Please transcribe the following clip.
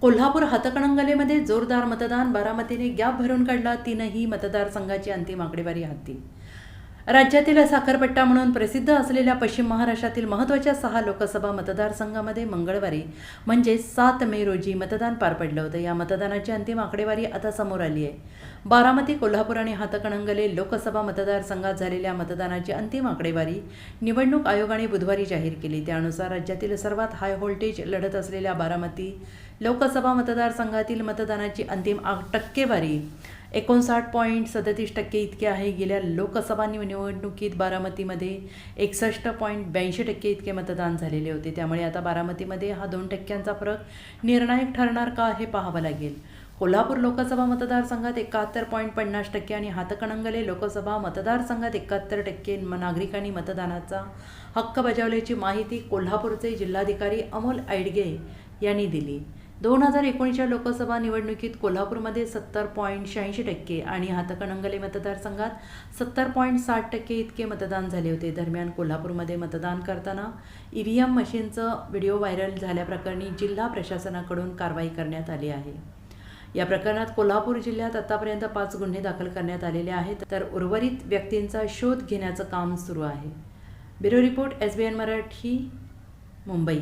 कोल्हापूर हातकणंगलेमध्ये जोरदार मतदान बारामतीने गॅप भरून काढला तीनही मतदारसंघाची अंतिम आकडेवारी हाती. राज्यातील साखरपट्टा म्हणून प्रसिद्ध असलेल्या पश्चिम महाराष्ट्रातील महत्त्वाच्या सहा लोकसभा मतदारसंघामध्ये मंगळवारी म्हणजे सात मे रोजी मतदान पार पडलं होतं. या मतदानाची अंतिम आकडेवारी आता समोर आली आहे. बारामती कोल्हापूर आणि हातकणंगले लोकसभा मतदारसंघात झालेल्या मतदानाची अंतिम आकडेवारी निवडणूक आयोगाने बुधवारी जाहीर केली. त्यानुसार राज्यातील सर्वात हाय व्होल्टेज लढत असलेल्या बारामती लोकसभा मतदारसंघातील मतदानाची अंतिम आ टक्केवारी एकोणसाठ पॉईंट सदतीस टक्के इतके आहे. गेल्या लोकसभा निवडणुकीत बारामतीमध्ये एकसष्ट पॉईंट ब्याऐंशी टक्के इतके मतदान झालेले होते. त्यामुळे आता बारामतीमध्ये हा दोन टक्क्यांचा फरक निर्णायक ठरणार का हे पाहावं लागेल. कोल्हापूर लोकसभा मतदारसंघात एकाहत्तर पॉईंट पन्नास टक्के आणि हातकणंगले लोकसभा मतदारसंघात एकाहत्तर टक्के नागरिकांनी मतदानाचा हक्क बजावल्याची माहिती कोल्हापूरचे जिल्हाधिकारी अमोल ऐडगे यांनी दिली. दोन हजार एकोणीसच्या लोकसभा निवडणुकीत कोल्हापूरमध्ये सत्तर पॉईंट शहाऐंशी टक्के आणि हातकणंगले मतदारसंघात सत्तर पॉईंट साठ टक्के इतके मतदान झाले होते. दरम्यान कोल्हापूरमध्ये मतदान करताना ई व्ही एम मशीनचं व्हिडिओ व्हायरल झाल्याप्रकरणी जिल्हा प्रशासनाकडून कारवाई करण्यात आली आहे. या प्रकरणात कोल्हापूर जिल्ह्यात आतापर्यंत पाच गुन्हे दाखल करण्यात आलेले आहेत. तर उर्वरित व्यक्तींचा शोध घेण्याचं काम सुरू आहे. Bureau report S B N Marathi Mumbai.